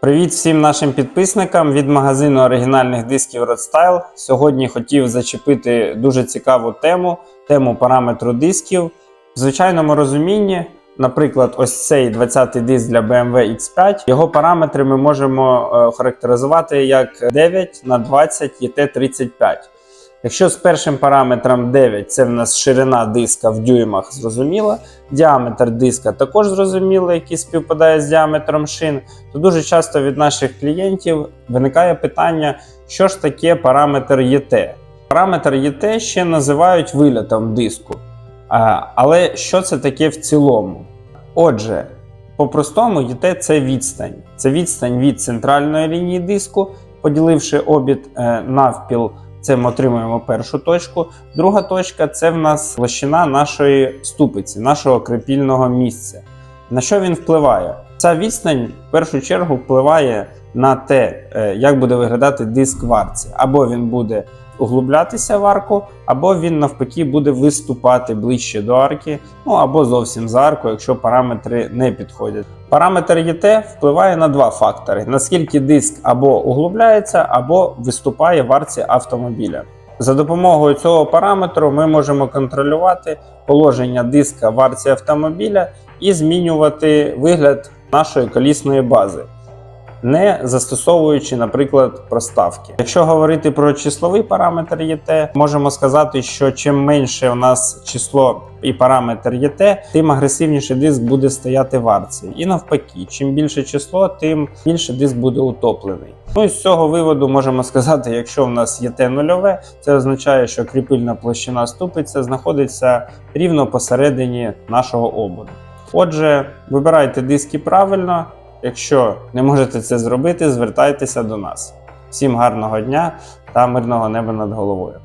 Привіт всім нашим підписникам від магазину оригінальних дисків RedStyle. Сьогодні хотів зачепити дуже цікаву тему тему параметру дисків. В звичайному розумінні, наприклад, ось цей 20-й диск для BMW X5, його параметри ми можемо е, характеризувати як 9 на 20 ET35. Якщо з першим параметром 9 це в нас ширина диска в дюймах, зрозуміло, діаметр диска також зрозуміло, який співпадає з діаметром шин, то дуже часто від наших клієнтів виникає питання, що ж таке параметр ЄТ. Параметр ЄТ ще називають вилітом диску. Але що це таке в цілому? Отже, по-простому ЄТ це відстань. Це відстань від центральної лінії диску, поділивши обід е, навпіл. Це ми отримуємо першу точку. Друга точка це в нас площина нашої ступиці, нашого крепільного місця. На що він впливає? Ця відстань в першу чергу впливає на те, е, як буде виглядати диск варці. Або він буде углублятися в арку, або він навпаки буде виступати ближче до арки, ну або зовсім за арку, якщо параметри не підходять. Параметр ЄТ впливає на два фактори: наскільки диск або углубляється, або виступає в арці автомобіля. За допомогою цього параметру ми можемо контролювати положення диска в арці автомобіля і змінювати вигляд нашої колісної бази, не застосовуючи, наприклад, проставки. Якщо говорити про числовий параметр ЄТ, можемо сказати, що чим менше у нас число і параметр ЄТ, тим агресивніше диск буде стояти в арці. І навпаки, чим більше число, тим більше диск буде утоплений. Ну і з цього виводу можемо сказати, якщо в нас ЄТ нульове, це означає, що кріпильна площина ступиця знаходиться рівно посередині нашого ободу. Отже, вибирайте диски правильно. Якщо не можете це зробити, звертайтеся до нас. Всім гарного дня та мирного неба над головою.